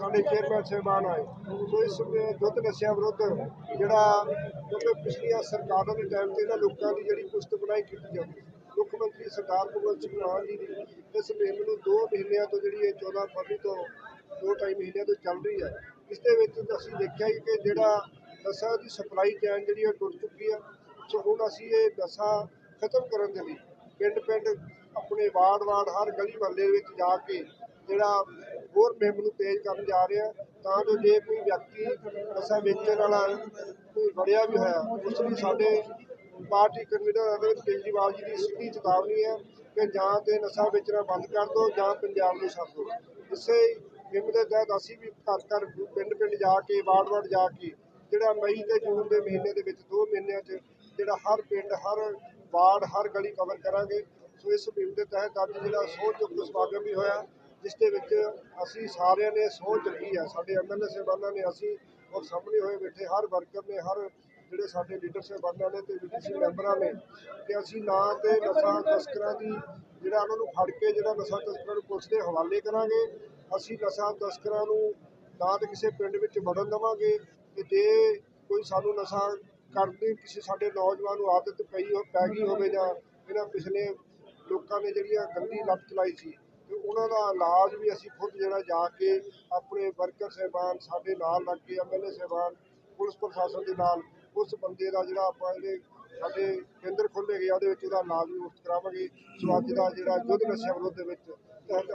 ਸਾਡੇ ਚੇਅਰਮੈਨ ਸਾਹਿਬਾਨ ਆਏ। ਸੋ ਇਸ ਦੁੱਧ ਨਸ਼ਿਆਂ ਵਿਰੁੱਧ ਜਿਹੜਾ ਕਿਉਂਕਿ ਪਿਛਲੀਆਂ ਸਰਕਾਰਾਂ ਦੇ ਟਾਈਮ ਤੇ ਇਹਨਾਂ ਲੋਕਾਂ ਦੀ ਜਿਹੜੀ ਪੁਸਤ ਬਣਾਈ ਕੀਤੀ ਜਾਂਦੀ ਮੁੱਖ ਮੰਤਰੀ ਸਰਦਾਰ ਭਗਵੰਤ ਸਿੰਘ ਮਾਨ ਜੀ ਦੀ ਇਸ ਮੁਹਿੰਮ ਨੂੰ 2 ਮਹੀਨਿਆਂ ਤੋਂ ਜਿਹੜੀ ਇਹ 14 ਫਰਵਰੀ ਤੋਂ ਦੋ ਢਾਈ ਮਹੀਨਿਆਂ ਤੋਂ ਚੱਲ ਰਹੀ ਹੈ। ਇਸ ਦੇ ਵਿੱਚ ਅਸੀਂ ਦੇਖਿਆ ਹੀ ਕਿ ਜਿਹੜਾ ਨਸ਼ਾ ਦੀ ਸਪਲਾਈ ਚੈਨ ਜਿਹੜੀ ਹੈ ਟੁੱਟ ਚੁੱਕੀ ਹੈ। ਸੋ ਹੁਣ ਅਸੀਂ ਇਹ ਨਸ਼ਾ ਖਤਮ ਕਰਨ ਦੇ ਲਈ ਪਿੰਡ ਪਿੰਡ ਆਪਣੇ ਵਾਰਡ ਵਾਰਡ ਹਰ ਗਲੀ ਮਹੱਲੇ ਵਿੱਚ ਜਾ ਕੇ ਜਿਹੜਾ ਹੋਰ ਮੁਹਿੰਮ ਨੂੰ ਤੇਜ਼ ਕਰਨ ਜਾ ਰਹੇ ਆ, ਤਾਂ ਜੋ ਜੇ ਕੋਈ ਵਿਅਕਤੀ ਨਸ਼ਾ ਵੇਚਣ ਵਾਲਾ ਕੋਈ ਵੜਿਆ ਵੀ ਹੋਇਆ, ਉਸ ਲਈ ਸਾਡੇ ਪਾਰਟੀ ਕਨਵੀਨਰ ਅਰਵਿੰਦ ਕੇਜਰੀਵਾਲ ਜੀ ਦੀ ਸਿੱਧੀ ਚੇਤਾਵਨੀ ਹੈ ਕਿ ਜਾਂ ਤੇ ਨਸ਼ਾ ਵੇਚਣਾ ਬੰਦ ਕਰ ਦਿਓ ਜਾਂ ਪੰਜਾਬ ਨੂੰ ਛੱਡ ਦਿਓ। ਇਸੇ ਮੁਹਿੰਮ ਦੇ ਤਹਿਤ ਅਸੀਂ ਵੀ ਘਰ ਘਰ ਪਿੰਡ ਪਿੰਡ ਜਾ ਕੇ, ਵਾਰਡ ਵਾਰਡ ਜਾ ਕੇ, ਜਿਹੜਾ ਮਈ ਤੇ ਜੂਨ ਦੇ ਮਹੀਨੇ ਦੇ ਵਿੱਚ ਦੋ ਮਹੀਨਿਆਂ 'ਚ ਜਿਹੜਾ ਹਰ ਪਿੰਡ, ਹਰ ਵਾਰਡ, ਹਰ ਗਲੀ ਕਵਰ ਕਰਾਂਗੇ। ਸੋ ਇਸ ਮੁਹਿੰਮ ਦੇ ਤਹਿਤ ਅੱਜ ਜਿਹੜਾ ਸੋਚ ਚੁੱਕ ਸਮਾਗਮ ਵੀ ਹੋਇਆ ਜਿਸ ਦੇ ਵਿੱਚ ਅਸੀਂ ਸਾਰਿਆਂ ਨੇ ਸੋਚ ਰੱਖੀ ਹੈ। ਸਾਡੇ ਐਮਐਲਏ ਸਾਹਿਬਾਨਾਂ ਨੇ ਅਸੀਂ ਔਰ ਸਾਹਮਣੇ ਹੋਏ ਬੈਠੇ ਹਰ ਵਰਕਰ ਨੇ, ਹਰ ਜਿਹੜੇ ਸਾਡੇ ਲੀਡਰ ਸਾਹਿਬਾਨਾਂ ਨੇ ਤੇ ਵੀਡੀਸੀ ਮੈਂਬਰਾਂ ਨੇ ਕਿ ਅਸੀਂ ਨਾ ਤੇ ਨਸ਼ਾ ਤਸਕਰਾਂ ਦੀ ਜਿਹੜਾ ਉਹਨਾਂ ਨੂੰ ਫੜ ਕੇ ਜਿਹੜਾ ਨਸ਼ਾ ਤਸਕਰਾਂ ਨੂੰ ਪੁਲਿਸ ਦੇ ਹਵਾਲੇ ਕਰਾਂਗੇ, ਅਸੀਂ ਨਸ਼ਾ ਤਸਕਰਾਂ ਨੂੰ ਨਾ ਤੇ ਕਿਸੇ ਪਿੰਡ ਵਿੱਚ ਵੜਨ ਦੇਵਾਂਗੇ ਤੇ ਜੇ ਕੋਈ ਸਾਨੂੰ ਨਸ਼ਾ ਕਰਦੇ ਕਿਸੇ ਸਾਡੇ ਨੌਜਵਾਨ ਨੂੰ ਆਦਤ ਪਈ ਹੋ ਪੈ ਗਈ ਹੋਵੇ ਜਾਂ ਇਹਨਾਂ ਪਿਛਲੇ ਲੋਕਾਂ ਨੇ ਜਿਹੜੀਆਂ ਗੰਦੀ ਲੱਤ ਚਲਾਈ ਸੀ ਤੇ ਉਹਨਾਂ ਦਾ ਇਲਾਜ ਵੀ ਅਸੀਂ ਖੁਦ ਜਿਹੜਾ ਜਾ ਕੇ ਆਪਣੇ ਵਰਕਰ ਸਹਿਬਾਨ ਸਾਡੇ ਨਾਲ ਲੱਗ ਕੇ ਐਮਐਲਏ ਸਹਿਬਾਨ, ਪੁਲਿਸ ਪ੍ਰਸ਼ਾਸਨ ਦੇ ਨਾਲ ਉਸ ਬੰਦੇ ਦਾ ਜਿਹੜਾ ਆਪਾਂ ਜਿਹੜੇ ਸਾਡੇ ਕੇਂਦਰ ਖੋਲ੍ਹੇ ਗਏ ਉਹਦੇ ਵਿੱਚ ਉਹਦਾ ਇਲਾਜ ਵੀ ਮੁਫਤ ਕਰਾਵਾਂਗੇ। ਸੋ ਅੱਜ ਦਾ ਜਿਹੜਾ ਯੁੱਧ ਨਸ਼ਿਆਂ ਵਿਰੁੱਧ ਦੇ ਵਿੱਚ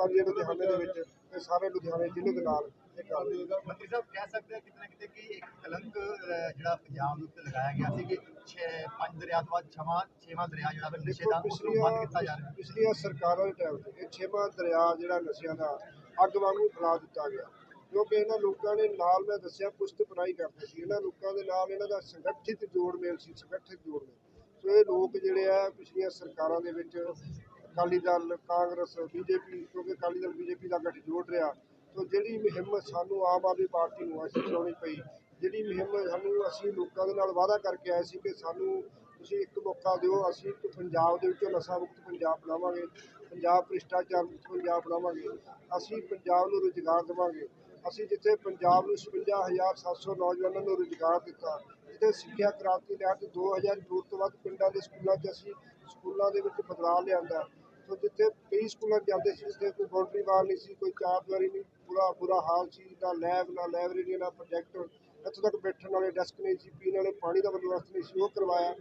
ਅੱਜ ਇਹ ਲੁਧਿਆਣੇ ਦੇ ਵਿੱਚ ਤੇ ਸਾਰੇ ਲੁਧਿਆਣੇ ਜ਼ਿਲ੍ਹੇ ਦੇ ਨਾਲ ਮੰਤਰੀ ਸਾਹਿਬ ਕਹਿ ਸਕਦੇ ਆ ਕਿਤੇ ਨਾ ਕਿਤੇ ਕਿ ਇੱਕ ਕਲੰਕ ਅਹ, ਜਿਹੜਾ ਪੰਜਾਬ ਦੇ ਉੱਤੇ ਲਗਾਇਆ ਗਿਆ ਸੀ ਕਿ ਛੇ ਪੰਜ ਦਰਿਆ ਤੋਂ ਬਾਅਦ ਛਵਾਂ ਛੇਵਾਂ ਦਰਿਆ ਜਿਹੜਾ ਫਿਰ ਨਸ਼ੇ ਦਾ ਦੇਖੋ ਉਸ ਨੂੰ ਬੰਦ ਕੀਤਾ ਜਾ ਰਿਹਾ। ਪਿਛਲੀਆਂ ਸਰਕਾਰਾਂ ਦੇ ਟਾਈਮ ਤੇ ਇਹ ਛੇਵਾਂ ਦਰਿਆ ਜਿਹੜਾ ਨਸ਼ਿਆਂ ਦਾ ਅੱਗ ਵਾਂਗੂ ਫੈਲਾ ਦਿੱਤਾ ਗਿਆ। ਕਿਉਂਕਿ ਇਹਨਾਂ ਲੋਕਾਂ ਨੇ ਨਾਲ ਮੈਂ ਦੱਸਿਆ ਪੁਸ਼ਤ ਪਨਾਈ ਕਰਦੇ ਸੀ। ਇਹਨਾਂ ਲੋਕਾਂ ਦੇ ਨਾਲ ਇਹਨਾਂ ਦਾ ਸੰਗਠਿਤ ਜੋੜ ਮੇਲ ਸੀ ਸੰਗਠਿਤ ਜੋੜ ਮੇਲ। ਸੋ ਇਹ ਲੋਕ ਜਿਹੜੇ ਆ ਪਿਛਲੀਆਂ ਸਰਕਾਰਾਂ ਦੇ ਵਿੱਚ ਅਕਾਲੀ ਦਲ ਕਾਂਗਰਸ ਬੀਜੇਪੀ ਕਿਉਂਕਿ ਅਕਾਲੀ ਦਲ ਬੀਜੇਪੀ ਦਾ ਗੱਠਜੋੜ ਰਿਹਾ। ਸੋ ਜਿਹੜੀ ਮੁਹਿੰਮ ਸਾਨੂੰ ਆਮ ਆਦਮੀ ਪਾਰਟੀ ਨੂੰ ਅਸੀਂ ਚਲਾਉਣੀ ਪਈ, ਜਿਹੜੀ ਮੁਹਿੰਮ ਸਾਨੂੰ ਅਸੀਂ ਲੋਕਾਂ ਦੇ ਨਾਲ ਵਾਅਦਾ ਕਰਕੇ ਆਏ ਸੀ ਕਿ ਸਾਨੂੰ ਤੁਸੀਂ ਇੱਕ ਮੌਕਾ ਦਿਓ, ਅਸੀਂ ਪੰਜਾਬ ਦੇ ਵਿੱਚੋਂ ਨਸ਼ਾ ਮੁਕਤ ਪੰਜਾਬ ਬਣਾਵਾਂਗੇ, ਪੰਜਾਬ ਭ੍ਰਿਸ਼ਟਾਚਾਰ ਮੁਕਤ ਪੰਜਾਬ ਬਣਾਵਾਂਗੇ, ਅਸੀਂ ਪੰਜਾਬ ਨੂੰ ਰੁਜ਼ਗਾਰ ਦੇਵਾਂਗੇ। ਅਸੀਂ ਜਿੱਥੇ ਪੰਜਾਬ ਨੂੰ 55700 ਨੌਜਵਾਨਾਂ ਨੂੰ ਰੁਜ਼ਗਾਰ ਦਿੱਤਾ, ਜਿੱਥੇ ਸਿੱਖਿਆ ਕ੍ਰਾਂਤੀ ਤਹਿਤ 2000 ਦੂਰ ਤੋਂ ਵੱਧ ਪਿੰਡਾਂ ਦੇ ਸਕੂਲਾਂ 'ਚ ਅਸੀਂ ਸਕੂਲਾਂ ਦੇ ਵਿੱਚ ਬਦਲਾਅ ਲਿਆਂਦਾ ਸੋ ਜਿੱਥੇ ਕਈ ਸਕੂਲਾਂ ਜਾਂਦੇ ਸੀ, ਜਿੱਥੇ ਕੋਈ ਬਾਉਂਡਰੀ ਵਾਲ ਨਹੀਂ ਸੀ, ਕੋਈ ਚਾਰ ਦੀਵਾਰੀ ਨਹੀਂ, ਪੂਰਾ ਬੁਰਾ ਹਾਲ ਸੀ, ਨਾ ਲੈਬ ਨਾ ਲਾਇਬ੍ਰੇਰੀ ਨਾ ਪ੍ਰੋਜੈਕਟਰ ਇੱਥੋਂ ਤੱਕ ਬੈਠਣ ਵਾਲੇ ਡੈਸਕ ਨਹੀਂ ਸੀ, ਪੀਣ ਵਾਲੇ ਪਾਣੀ ਦਾ ਬੰਦੋਬਸਤ ਨਹੀਂ ਸੀ, ਉਹ ਕਰਵਾਇਆ।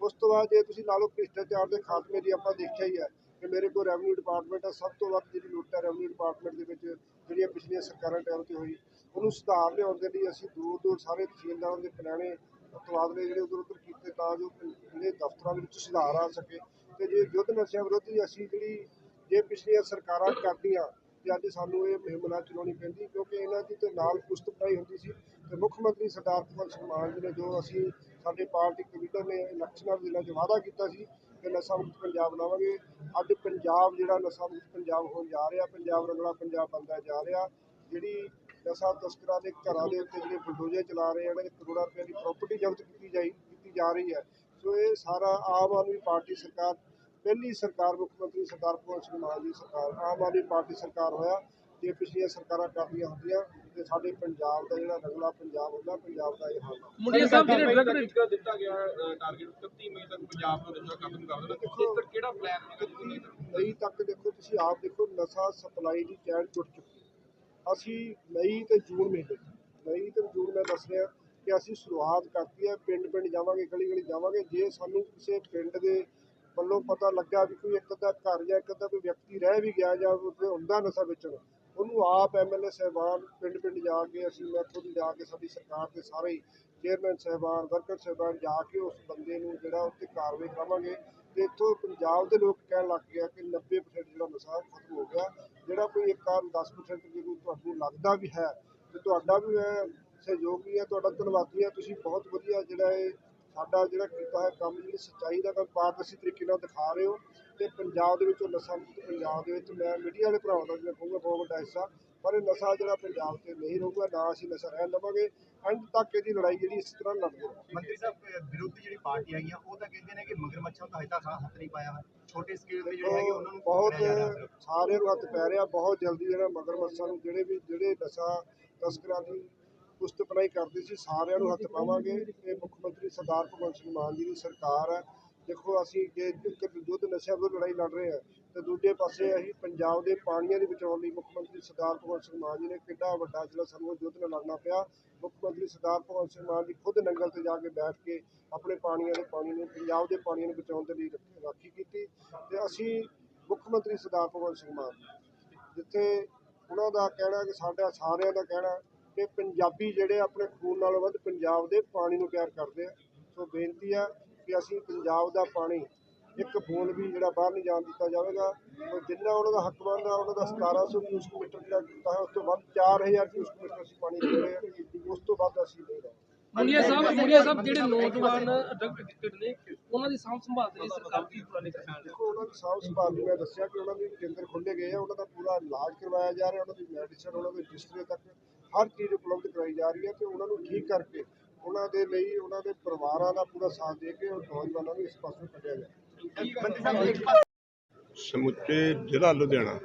ਉਸ ਤੋਂ ਬਾਅਦ ਜੇ ਤੁਸੀਂ ਲਾ ਲਓ ਭ੍ਰਿਸ਼ਟਾਚਾਰ ਦੇ ਖਾਤਮੇ ਦੀ ਆਪਾਂ ਦੇਖਿਆ ਹੀ ਹੈ ਕਿ ਮੇਰੇ ਕੋਲ ਰੈਵਨਿਊ ਡਿਪਾਰਟਮੈਂਟ ਹੈ ਸਭ ਤੋਂ ਵੱਧ ਜਿਹੜੀ ਲੁੱਟ ਹੈ ਰੈਵਨਿਊ ਡਿਪਾਰਟਮੈਂਟ ਦੇ ਵਿੱਚ, ਜਿਹੜੀਆਂ ਪਿਛਲੀਆਂ ਸਰਕਾਰਾਂ ਟਾਈਮ ਤੇ ਹੋਈ, ਉਹਨੂੰ ਸੁਧਾਰ ਲਿਆਉਣ ਦੇ ਲਈ ਅਸੀਂ ਦੂਰ ਦੂਰ ਸਾਰੇ ਤਹਿਸੀਲਦਾਰਾਂ ਦੇ ਪੁਰਾਣੇ ਤਬਾਦਲੇ ਜਿਹੜੇ ਉਧਰ ਉਧਰ ਕੀਤੇ ਤਾਂ ਜੋ ਜਿਹੜੇ ਦਫ਼ਤਰਾਂ ਦੇ ਵਿੱਚ ਸੁਧਾਰ ਆ ਸਕੇ। ਤੇ ਜੇ ਯੁੱਧ ਨਸ਼ਿਆਂ ਵਿਰੁੱਧ ਦੀ ਅਸੀਂ ਜਿਹੜੀ ਜੇ ਪਿਛਲੀਆਂ ਸਰਕਾਰਾਂ ਕਰਦੀਆਂ ਤੇ ਅੱਜ ਸਾਨੂੰ ਇਹ ਮੁਹਿੰਮ ਨਾ ਚਲਾਉਣੀ ਪੈਂਦੀ ਕਿਉਂਕਿ ਇਹਨਾਂ ਦੀ ਤੇ ਨਾਲ ਪੁਸਤ ਬਣਾਈ ਹੁੰਦੀ ਸੀ ਤੇ ਮੁੱਖ ਮੰਤਰੀ ਸਰਦਾਰ ਭਗਵੰਤ ਸਿੰਘ ਮਾਨ ਜੀ ਨੇ ਜੋ ਅਸੀਂ ਸਾਡੇ ਪਾਰਟੀ ਕਮਿਟਰ ਨੇ ਇਲੈਕਸ਼ਨਾਂ ਦੇ 'ਚ ਵਾਅਦਾ ਕੀਤਾ ਸੀ ਕਿ ਨਸ਼ਾ ਮੁਕਤ ਪੰਜਾਬ ਬਣਾਵਾਂਗੇ। ਅੱਜ ਪੰਜਾਬ ਜਿਹੜਾ ਨਸ਼ਾ ਮੁਕਤ ਪੰਜਾਬ ਹੋਣ ਜਾ ਰਿਹਾ, ਪੰਜਾਬ ਰੰਗਲਾ ਪੰਜਾਬ ਬਣਦਾ ਜਾ ਰਿਹਾ, ਜਿਹੜੀ ਨਸ਼ਾ ਤਸਕਰਾਂ ਦੇ ਘਰਾਂ ਦੇ ਉੱਤੇ ਜਿਹੜੇ ਬਲਡੋਜ਼ਰ ਚਲਾ ਰਹੇ ਹਨ ਕਰੋੜਾਂ ਰੁਪਏ ਦੀ ਪ੍ਰਾਪਰਟੀ ਜ਼ਬਤ ਕੀਤੀ ਜਾਈ, ਕੀਤੀ ਜਾ ਰਹੀ ਹੈ। ਸੋ ਇਹ ਸਾਰਾ ਆਮ ਆਦਮੀ ਪਾਰਟੀ ਸਰਕਾਰ ਪਹਿਲੀ ਸਰਕਾਰ ਮੁੱਖ ਮੰਤਰੀ ਸਰਦਾਰ ਭਗਵੰਤ ਸਿੰਘ ਮਾਨ ਦੀ ਸਰਕਾਰ ਆਮ ਆਦਮੀ ਪਾਰਟੀ ਸਰਕਾਰ ਹੋਇਆ ਜੇ ਪਿਛਲੀਆਂ ਸਰਕਾਰਾਂ ਕਰਦੀਆਂ ਹੁੰਦੀਆਂ ਤੇ ਸਾਡੇ ਪੰਜਾਬ ਦਾ ਜਿਹੜਾ ਰੰਗਲਾ ਪੰਜਾਬ ਹੁੰਦਾ ਪੰਜਾਬ ਦਾ ਇਹ ਹਾਲ ਮੁੰਡਿਆ ਸਾਹਿਬ ਜਿਹੜੇ ਡਰਗ ਦੇ ਇੱਕ ਦਿੱਤਾ ਗਿਆ ਟਾਰਗੇਟ 31 ਮਈ ਤੱਕ ਪੰਜਾਬ ਨੂੰ ਨਸ਼ਾ ਖਤਮ ਕਰ ਦੇਣਾ ਇਸ ਤੱਕ ਕਿਹੜਾ ਪਲਾਨ ਹੈ ਤੁਸੀਂ ਮਈ ਤੱਕ ਦੇਖੋ ਤੁਸੀਂ ਆਪ ਦੇਖੋ ਨਸ਼ਾ ਸਪਲਾਈ ਦੀ ਚੈਨ ਟੁੱਟ ਚੁੱਕੀ। ਅਸੀਂ ਮਈ ਤੇ ਜੂਨ ਮਹੀਨੇ ਮਈ ਤੇ ਜੂਨ ਮੈਂ ਦੱਸ ਰਿਹਾ ਕਿ ਅਸੀਂ ਸ਼ੁਰੂਆਤ ਕਰਤੀ ਹੈ ਪਿੰਡ ਪਿੰਡ ਜਾਵਾਂਗੇ ਗਲੀ ਗਲੀ ਜਾਵਾਂਗੇ ਜੇ ਸਾਨੂੰ ਕਿਸੇ ਪਿੰਡ ਦੇ ਵੱਲੋਂ ਪਤਾ ਲੱਗਾ ਵੀ ਕੋਈ ਇੱਕ ਅੱਧਾ ਘਰ ਜਾਂ ਇੱਕ ਅੱਧਾ ਕੋਈ ਵਿਅਕਤੀ ਰਹਿ ਵੀ ਗਿਆ ਜਾਂ ਉੱਥੇ ਹੁੰਦਾ ਨਸ਼ਾ ਵੇਚਣ, ਉਹਨੂੰ ਆਪ ਐਮਐਲਏ ਸਹਿਬਾਨ ਪਿੰਡ ਪਿੰਡ ਜਾ ਕੇ ਅਸੀਂ ਮੈਂ ਖੁਦ ਜਾ ਕੇ ਸਾਡੀ ਸਰਕਾਰ ਦੇ ਸਾਰੇ ਹੀ ਚੇਅਰਮੈਨ ਸਹਿਬਾਨ, ਵਰਕਰ ਸਹਿਬਾਨ ਜਾ ਕੇ ਉਸ ਬੰਦੇ ਨੂੰ ਜਿਹੜਾ ਉੱਤੇ ਕਾਰਵਾਈ ਕਰਾਵਾਂਗੇ ਤੇ ਇੱਥੋਂ ਪੰਜਾਬ ਦੇ ਲੋਕ ਕਹਿਣ ਲੱਗ ਗਿਆ ਕਿ 90% ਜਿਹੜਾ ਨਸ਼ਾ ਖਤਮ ਹੋ ਗਿਆ। ਜਿਹੜਾ ਕੋਈ ਇੱਕ ਆਮ 10% ਜੇ ਕੋਈ ਤੁਹਾਨੂੰ ਲੱਗਦਾ ਵੀ ਹੈ ਤੇ ਤੁਹਾਡਾ ਵੀ ਮੈਂ ਸਹਿਯੋਗੀ ਹੈ, ਤੁਹਾਡਾ ਧੰਨਵਾਦੀ ਹੈ। ਤੁਸੀਂ ਬਹੁਤ ਵਧੀਆ ਜਿਹੜਾ ਇਹ ਸਾਡਾ ਜਿਹੜਾ ਕੀਤਾ ਹੈ ਕੰਮ ਜਿਹੜੀ ਸੱਚਾਈ ਦਾ ਕੰਮ ਪਾਰਦਰਸ਼ੀ ਤਰੀਕੇ ਨਾਲ ਦਿਖਾ ਰਹੇ ਹੋ ਤੇ ਪੰਜਾਬ ਦੇ ਵਿੱਚ ਉਹ ਨਸ਼ਾ ਮੁਕਤ ਪੰਜਾਬ ਦੇ ਵਿੱਚ ਮੈਂ ਮੀਡੀਆ ਵਾਲੇ ਭਰਾਵਾਂ ਦਾ ਜਿਵੇਂ ਕਹੂੰਗਾ ਬਹੁਤ ਵੱਡਾ ਹਿੱਸਾ ਪਰ ਇਹ ਨਸ਼ਾ ਜਿਹੜਾ ਪੰਜਾਬ ਤੇ ਨਹੀਂ ਰਹੂਗਾ ਨਾ ਅਸੀਂ ਨਸ਼ਾ ਰਹਿਣ ਦੇਵਾਂਗੇ ਅੰਤ ਤੱਕ ਇਹਦੀ ਲੜਾਈ ਜਿਹੜੀ ਇਸ ਤਰ੍ਹਾਂ ਲੜਦੇ ਮੰਤਰੀ ਸਾਹਿਬ ਵਿਰੋਧੀ ਜਿਹੜੀ ਪਾਰਟੀ ਹੈਗੀਆਂ ਉਹ ਤਾਂ ਕਹਿੰਦੇ ਨੇ ਕਿ ਮਗਰਮੱਛਾਂ ਦਾ ਹਜੇ ਤੱਕ ਹੱਥ ਨਹੀਂ ਪਾਇਆ ਛੋਟੇ ਸਕੇਲ ਤੇ ਜਿਹੜੇ ਹੈਗੇ ਉਹਨਾਂ ਨੂੰ ਬਹੁਤ। ਸਾਰਿਆਂ ਨੂੰ ਹੱਥ ਪੈ ਰਿਹਾ ਬਹੁਤ ਜਲਦੀ ਜਿਹੜਾ ਮਗਰਮੱਛਾਂ ਨੂੰ ਜਿਹੜੇ ਵੀ ਜਿਹੜੇ ਨਸ਼ਾ ਤਸਕਰਾਂ ਦੀ ਕੁਸ਼ਤ ਕਰਦੇ ਸੀ, ਸਾਰਿਆਂ ਨੂੰ ਹੱਥ ਪਾਵਾਂਗੇ। ਇਹ ਮੁੱਖ ਮੰਤਰੀ ਸਰਦਾਰ ਭਗਵੰਤ ਸਿੰਘ ਮਾਨ ਜੀ ਦੀ ਸਰਕਾਰ ਹੈ। ਦੇਖੋ, ਅਸੀਂ ਜੇ ਇੱਕ ਯੁੱਧ ਨਸ਼ਿਆਂ ਵਿਰੁੱਧ ਲੜਾਈ ਲੜ ਰਹੇ ਹਾਂ, ਤੇ ਦੂਜੇ ਪਾਸੇ ਅਸੀਂ ਪੰਜਾਬ ਦੇ ਪਾਣੀਆਂ ਦੇ ਬਚਾਉਣ ਲਈ ਮੁੱਖ ਮੰਤਰੀ ਸਰਦਾਰ ਭਗਵੰਤ ਸਿੰਘ ਮਾਨ ਜੀ ਨੇ ਕਿੰਨਾ ਵੱਡਾ ਜਿਹੜਾ ਸਾਨੂੰ ਯੁੱਧ ਨਾਲ ਲੜਨਾ ਪਿਆ। ਮੁੱਖ ਮੰਤਰੀ ਸਰਦਾਰ ਭਗਵੰਤ ਸਿੰਘ ਮਾਨ ਜੀ ਖੁਦ ਨੰਗਲ ਤੇ ਜਾ ਕੇ ਬੈਠ ਕੇ ਆਪਣੇ ਪਾਣੀਆਂ ਦੇ ਪਾਣੀ ਨੂੰ, ਪੰਜਾਬ ਦੇ ਪਾਣੀਆਂ ਨੂੰ ਬਚਾਉਣ ਦੇ ਲਈ ਰਾਖੀ ਕੀਤੀ। ਤੇ ਅਸੀਂ ਮੁੱਖ ਮੰਤਰੀ ਸਰਦਾਰ ਭਗਵੰਤ ਸਿੰਘ ਮਾਨ ਜਿੱਥੇ ਉਹਨਾਂ ਦਾ ਕਹਿਣਾ ਕਿ ਸਾਡਾ ਸਾਰਿਆਂ ਦਾ ਕਹਿਣਾ ਕਿ ਪੰਜਾਬੀ ਜਿਹੜੇ ਆਪਣੇ ਖੂਨ ਨਾਲੋਂ ਵੱਧ ਪੰਜਾਬ ਦੇ ਪਾਣੀ ਨੂੰ ਪਿਆਰ ਕਰਦੇ ਆ। ਸੋ ਬੇਨਤੀ ਆ ਕਿ ਅਸੀਂ ਪੰਜਾਬ ਦਾ ਪਾਣੀ ਇੱਕ ਬੂੰਦ ਵੀ ਜਿਹੜਾ ਬਾਹਰ ਨਹੀਂ ਜਾਣ ਦਿੱਤਾ ਜਾਵੇਗਾ। ਤੇ ਜਿੰਨਾ ਉਹਨਾਂ ਦਾ ਹੱਕ ਬਣਦਾ ਉਹਨਾਂ ਦਾ 1700 ਕਿਊਸਕ ਮੀਟਰ ਜਿਹੜਾ ਹੈ ਉਸ ਤੋਂ ਵੱਧ 4000 ਕਿਊਸਕ ਮੀਟਰ ਅਸੀਂ ਪਾਣੀ ਦੇ ਰਹੇ ਹਾਂ। ਉਸ ਤੋਂ ਵੱਧ ਅਸੀਂ ਨਹੀਂ ਰਹੇ। ਮੁੰਡੀਆ ਸਾਹਿਬ ਮੁੰਡੀਆ ਸਾਹਿਬ ਜਿਹੜੇ ਨੌਜਵਾਨ ਡਰਗ ਐਡਿਕਟਡ ਨੇ ਉਹਨਾਂ ਦੀ ਸਾਂਭ ਸੰਭਾਲ ਦੇ ਲਈ ਸਰਕਾਰ ਰਹੀ ਹੈ। ਦੇਖੋ ਉਹਨਾਂ ਦੀ ਸਾਂਭ ਸੰਭਾਲ ਦੀ ਮੈਂ ਦੱਸਿਆ ਕਿ ਉਹਨਾਂ ਦੇ ਕੇਂਦਰ ਖੋਲ੍ਹੇ ਗਏ ਆ ਉਹਨਾਂ ਦਾ ਪੂਰਾ ਇਲਾਜ ਕਰਵਾਇਆ ਜਾ ਰਿਹਾ ਉਹਨਾਂ ਦੀ ਮੈਡੀਸਨ ਉਹਨਾਂ ਦੇ ਰਜਿਸਟਰ ਤੱਕ ਹਰ ਚੀਜ਼ ਉਪਲਬਧ ਕਰਾਈ ਜਾ ਰਹੀ ਹੈ ਤੇ ਉਹਨਾਂ ਨੂੰ ਠੀਕ ਕਰਕੇ ਉਹਨਾਂ ਦੇ ਲਈ ਉਹਨਾਂ ਦੇ ਪਰਿਵਾਰਾਂ ਦਾ ਪੂਰਾ ਸਾਥ ਦੇ ਕੇ ਉਹ ਨੌਜਵਾਨਾਂ ਨੂੰ ਇਸ ਪਾਸੇ ਕੱਢਿਆ ਪਾਸੇ ਸਮੁੱਚੇ ਜ਼ਿਲ੍ਹਾ ਲੁਧਿਆਣਾ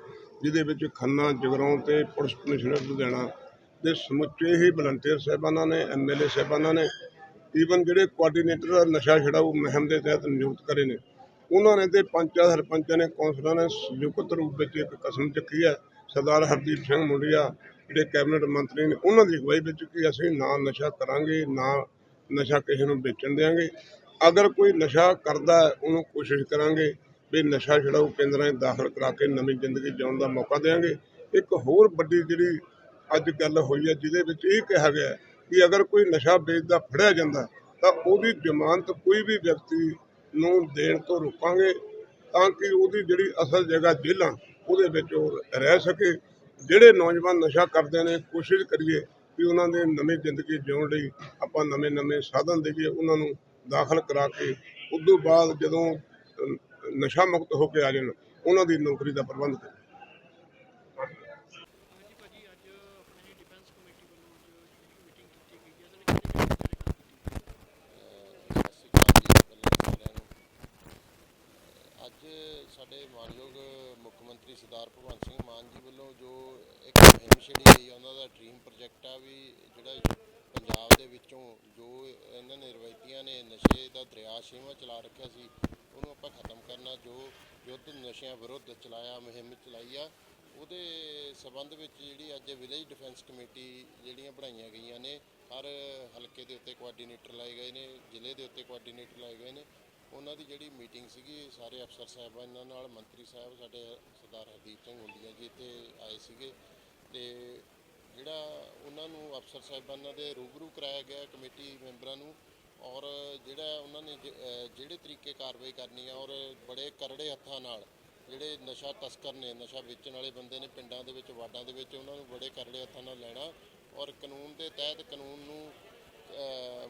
ਜਿਹਦੇ ਵਿੱਚ ਖੰਨਾ ਜਗਰਾਉਂ ਤੇ ਪੁਲਿਸ ਕਮਿਸ਼ਨਰ ਲੁਧਿਆਣਾ ਦੇ ਸਮੁੱਚੇ ਹੀ ਵਲੰਟੀਅਰ ਸਾਹਿਬਾਨਾਂ ਨੇ ਐਮਐਲਏ ਸਾਹਿਬਾਨਾਂ ਨੇ ਈਵਨ ਜਿਹੜੇ ਕੋਆਰਡੀਨੇਟਰ ਨਸ਼ਾ ਛਡਾਊ ਮੁਹਿੰਮ ਦੇ ਤਹਿਤ ਨਿਯੁਕਤ ਕਰੇ ਨੇ ਉਹਨਾਂ ਨੇ ਤੇ ਪੰਚਾਇਤ ਸਰਪੰਚਾਂ ਨੇ ਕੌਂਸਲਰਾਂ ਨੇ ਸੰਯੁਕਤ ਰੂਪ ਵਿੱਚ ਇੱਕ ਕਸਮ ਚੱਕੀ ਹੈ। ਸਰਦਾਰ ਹਰਦੀਪ ਸਿੰਘ ਮੁੰਡਿਆ ਜਿਹੜੇ ਕੈਬਨਿਟ ਮੰਤਰੀ ਨੇ, ਉਹਨਾਂ ਦੀ ਅਗਵਾਈ ਵਿੱਚ ਕਿ ਅਸੀਂ ਨਾ ਨਸ਼ਾ ਕਰਾਂਗੇ, ਨਾ ਨਸ਼ਾ ਕਿਸੇ ਨੂੰ ਵੇਚਣ ਦੇਵਾਂਗੇ ਅਗਰ ਕੋਈ ਨਸ਼ਾ ਕਰਦਾ ਉਹਨੂੰ ਕੋਸ਼ਿਸ਼ ਕਰਾਂਗੇ ਵੀ ਨਸ਼ਾ ਜਿਹੜਾ ਉਹ ਕੇਂਦਰਾਂ 'ਚ ਦਾਖਲ ਕਰਾ ਕੇ ਨਵੀਂ ਜ਼ਿੰਦਗੀ ਜਿਉਣ ਦਾ ਮੌਕਾ ਦੇਵਾਂਗੇ ਇੱਕ ਹੋਰ ਵੱਡੀ ਜਿਹੜੀ ਅੱਜ ਗੱਲ ਹੋਈ ਹੈ, ਜਿਹਦੇ ਵਿੱਚ ਇਹ ਕਿਹਾ ਗਿਆ ਕਿ ਅਗਰ ਕੋਈ ਨਸ਼ਾ ਵੇਚਦਾ, ਫੜਿਆ ਜਾਂਦਾ, ਤਾਂ ਉਹਦੀ ਜ਼ਮਾਨਤ ਕੋਈ ਵੀ ਵਿਅਕਤੀ ਨੂੰ ਦੇਣ ਤੋਂ ਰੋਕਾਂਗੇ ਤਾਂ ਕਿ ਉਹਦੀ ਜਿਹੜੀ ਅਸਲ ਜਗ੍ਹਾ ਜੇਲ੍ਹਾਂ, ਉਹਦੇ ਵਿੱਚ ਉਹ ਰਹਿ ਸਕੇ। ਜਿਹੜੇ ਨੌਜਵਾਨ ਨਸ਼ਾ ਕਰਦੇ ਨੇ, ਕੋਸ਼ਿਸ਼ ਕਰੀਏ ਕਿ ਉਹਨਾਂ ਦੇ ਨਵੀਂ ਜ਼ਿੰਦਗੀ ਜਿਉਣ ਲਈ ਆਪਾਂ ਨਵੇਂ ਨਵੇਂ ਸਾਧਨ ਦੇਈਏ, ਉਹਨਾਂ ਨੂੰ ਦਾਖਲ ਕਰਾ ਕੇ ਉਦੋਂ ਬਾਅਦ ਜਦੋਂ ਨਸ਼ਾ ਮੁਕਤ ਹੋ ਕੇ ਆ ਜਾਣ, ਉਹਨਾਂ ਦੀ ਨੌਕਰੀ ਦਾ ਪ੍ਰਬੰਧ ਕਰੀਏ ਹਾਂਜੀ ਭਾਜੀ ਅੱਜ ਆਪਣੀ ਡਿਫੈਂਸ ਕਮੇਟੀ ਵੱਲੋਂ ਜੋ ਮੀਟਿੰਗ ਕੀਤੀ ਗਈ ਹੈ ਉਹਨੇ ਕਿਹੜੇ ਕਿਹੜੇ ਕੰਮ ਕੀਤੀ ਸਤਿ ਸ਼੍ਰੀ ਅਕਾਲ ਜੀ ਪਹਿਲਾਂ ਸਾਰਿਆਂ ਨੂੰ ਅੱਜ ਸਾਡੇ ਮਾਨਯੋਗ ਮੁੱਖ ਮੰਤਰੀ ਸਰਦਾਰ ਭਗਵੰਤ ਸਿੰਘ ਮਾਨ ਜੀ ਵੱਲੋਂ ਜੋ ਇੱਕ ਮੁਹਿੰਮ ਛੇੜੀ ਗਈ ਆ, ਉਹਨਾਂ ਦਾ ਡ੍ਰੀਮ ਪ੍ਰੋਜੈਕਟ ਆ ਵੀ ਜਿਹੜਾ ਪੰਜਾਬ ਦੇ ਵਿੱਚੋਂ ਜੋ ਇਹਨਾਂ ਨੇ ਰਵਾਇਤੀਆਂ ਨੇ ਨਸ਼ੇ ਦਾ ਦਰਿਆ ਛੇਵਾਂ ਚਲਾ ਰੱਖਿਆ ਸੀ ਉਹਨੂੰ ਆਪਾਂ ਖਤਮ ਕਰਨਾ ਜੋ ਯੁੱਧ ਨਸ਼ਿਆਂ ਵਿਰੁੱਧ ਚਲਾਇਆ ਮੁਹਿੰਮ ਚਲਾਈ ਆ ਉਹਦੇ ਸਬੰਧ ਵਿੱਚ ਜਿਹੜੀ ਅੱਜ ਵਿਲੇਜ ਡਿਫੈਂਸ ਕਮੇਟੀ ਜਿਹੜੀਆਂ ਬਣਾਈਆਂ ਗਈਆਂ ਨੇ ਹਰ ਹਲਕੇ ਦੇ ਉੱਤੇ ਕੋਆਰਡੀਨੇਟਰ ਲਾਏ ਗਏ ਨੇ ਜ਼ਿਲ੍ਹੇ ਦੇ ਉੱਤੇ ਕੋਆਰਡੀਨੇਟਰ ਲਾਏ ਗਏ ਨੇ ਉਹਨਾਂ ਦੀ ਜਿਹੜੀ ਮੀਟਿੰਗ ਸੀਗੀ ਸਾਰੇ ਅਫਸਰ ਸਾਹਿਬਾਨਾਂ ਨਾਲ ਮੰਤਰੀ ਸਾਹਿਬ, ਸਾਡੇ ਸਰਦਾਰ ਹਰਦੀਪ ਸਿੰਘ ਹੁੰਦੀਆਂ ਜੀ ਇੱਥੇ ਆਏ ਸੀਗੇ। ਤੇ ਜਿਹੜਾ ਉਹਨਾਂ ਨੂੰ, ਅਫਸਰ ਸਾਹਿਬਾਨਾਂ ਦੇ ਰੂਬਰੂ ਕਰਾਇਆ ਗਿਆ ਕਮੇਟੀ ਮੈਂਬਰਾਂ ਨੂੰ, ਔਰ ਜਿਹੜਾ ਉਹਨਾਂ ਨੇ ਜਿਹੜੇ ਤਰੀਕੇ ਕਾਰਵਾਈ ਕਰਨੀ ਆ, ਔਰ ਬੜੇ ਕਰੜੇ ਹੱਥਾਂ ਨਾਲ ਜਿਹੜੇ ਨਸ਼ਾ ਤਸਕਰ ਨੇ, ਨਸ਼ਾ ਵੇਚਣ ਵਾਲੇ ਬੰਦੇ ਨੇ ਪਿੰਡਾਂ ਦੇ ਵਿੱਚ, ਵਾਰਡਾਂ ਦੇ ਵਿੱਚ, ਉਹਨਾਂ ਨੂੰ ਬੜੇ ਕਰੜੇ ਹੱਥਾਂ ਨਾਲ ਲੈਣਾ ਔਰ ਕਾਨੂੰਨ ਦੇ ਤਹਿਤ ਕਾਨੂੰਨ ਨੂੰ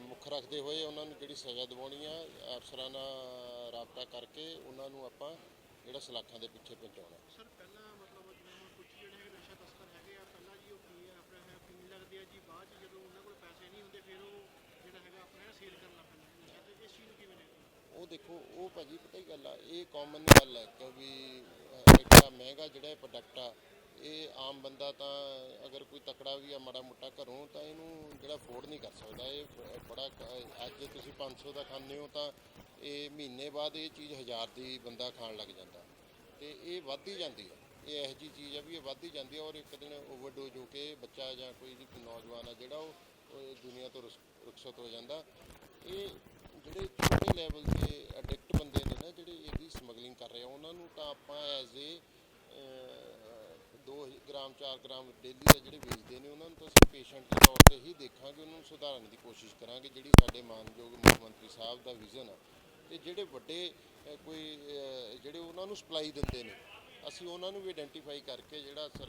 ਮੁੱਖ ਰੱਖਦੇ ਹੋਏ ਉਹਨਾਂ ਨੂੰ ਜਿਹੜੀ ਸਜ਼ਾ ਦਿਵਾਉਣੀ ਆ ਅਫਸਰਾਂ ਨਾਲ ਰਾਬਤਾ ਕਰਕੇ ਉਹਨਾਂ ਨੂੰ ਆਪਾਂ ਜਿਹੜਾ ਸਲਾਖਾਂ ਦੇ ਪਿੱਛੇ ਪਹੁੰਚਾਉਣਾ। ਸਰ ਪਹਿਲਾਂ ਮਤਲਬ ਜਿਵੇਂ ਕੁਝ ਜਿਹੜੇ ਹੈਗੇ ਨਸ਼ਾ ਤਸਕਰ ਹੈਗੇ ਆ ਪਹਿਲਾਂ ਜੀ ਉਹ ਪੀ ਆਪਣਾ ਹੈ ਪੀਣ ਲੱਗਦੇ ਆ ਜੀ? ਬਾਅਦ ਚ ਜਦੋਂ ਉਹਨਾਂ ਕੋਲ ਪੈਸੇ ਨਹੀਂ ਹੁੰਦੇ ਫਿਰ ਉਹ ਜਿਹੜਾ ਹੈਗਾ ਆਪਣਾ ਸੇਲ ਕਰਨ ਲੱਗ ਪੈਂਦੇ ਨੇ। ਨਸ਼ਾ ਤੇ ਇਸ ਚੀਜ਼ ਨੂੰ ਕਿਵੇਂ ਦੇਖਦੇ ਉਹ ਦੇਖੋ ਉਹ ਭਾਜੀ ਪਤਾ ਹੀ ਗੱਲ ਆ ਇਹ ਕਾਮਨ ਗੱਲ ਹੈ ਕਿ ਵੀ ਅਹ, ਇੱਕ ਮਹਿੰਗਾ ਜਿਹੜਾ ਪ੍ਰੋਡਕਟ ਆ ਇਹ ਆਮ ਬੰਦਾ ਤਾਂ ਅਗਰ ਕੋਈ ਤਕੜਾ ਵੀ ਆ, ਮਾੜਾ ਮੋਟਾ ਘਰੋਂ, ਤਾਂ ਇਹਨੂੰ ਜਿਹੜਾ ਅਫੋਰਡ ਨਹੀਂ ਕਰ ਸਕਦਾ। ਇਹ ਬੜਾ ਅੱਜ ਜੇ ਤੁਸੀਂ 500 ਦਾ ਖਾਂਦੇ ਹੋ ਤਾਂ ਇਹ ਮਹੀਨੇ ਬਾਅਦ ਇਹ ਚੀਜ਼ 1000 ਦੀ ਬੰਦਾ ਖਾਣ ਲੱਗ ਜਾਂਦਾ। ਤੇ ਇਹ ਵੱਧ ਹੀ ਜਾਂਦੀ ਹੈ ਇਹ ਇਹੋ ਜਿਹੀ ਚੀਜ਼ ਆ ਵੀ ਇਹ ਵੱਧ ਹੀ ਜਾਂਦੀ ਹੈ ਔਰ ਇੱਕ ਦਿਨ ਓਵਰਡੋਜ਼ ਹੋ ਕੇ ਬੱਚਾ ਜਾਂ ਕੋਈ ਵੀ ਨੌਜਵਾਨ ਆ ਜਿਹੜਾ ਉਹ ਦੁਨੀਆ ਤੋਂ ਰੁਸ- ਰੁਖਸਤ ਹੋ ਜਾਂਦਾ। ਇਹ ਜਿਹੜੇ ਛੋਟੇ ਲੈਵਲ ਦੇ ਐਡਿਕਟ ਬੰਦੇ ਨੇ ਨਾ, ਜਿਹੜੇ ਇਹਦੀ ਸਮਗਲਿੰਗ ਕਰ ਰਹੇ ਆ, ਉਹਨਾਂ ਨੂੰ ਤਾਂ ਆਪਾਂ as a 2 gram 4 gram daily ਦਾ ਜਿਹੜੇ ਵੇਚਦੇ ਨੇ, ਉਹਨਾਂ ਨੂੰ ਤਾਂ ਅਸੀਂ ਪੇਸ਼ੈਂਟ ਦੇ ਤੌਰ ਤੇ ਹੀ ਦੇਖਾਂਗੇ, ਉਹਨਾਂ ਨੂੰ ਸੁਧਾਰਨ ਦੀ ਕੋਸ਼ਿਸ਼ ਕਰਾਂਗੇ, ਜਿਹੜੀ ਸਾਡੇ ਮਾਨਯੋਗ ਮੁੱਖ ਮੰਤਰੀ ਸਾਹਿਬ ਦਾ ਵਿਜ਼ਨ ਆ। ਤੇ ਜਿਹੜੇ ਵੱਡੇ ਕੋਈ ਜਿਹੜੇ ਉਹਨਾਂ ਨੂੰ ਸਪਲਾਈ ਦਿੰਦੇ ਨੇ, ਅਸੀਂ ਉਹਨਾਂ ਨੂੰ ਵੀ ਆਇਡੈਂਟੀਫਾਈ ਕਰਕੇ ਜਿਹੜਾ ਸਰ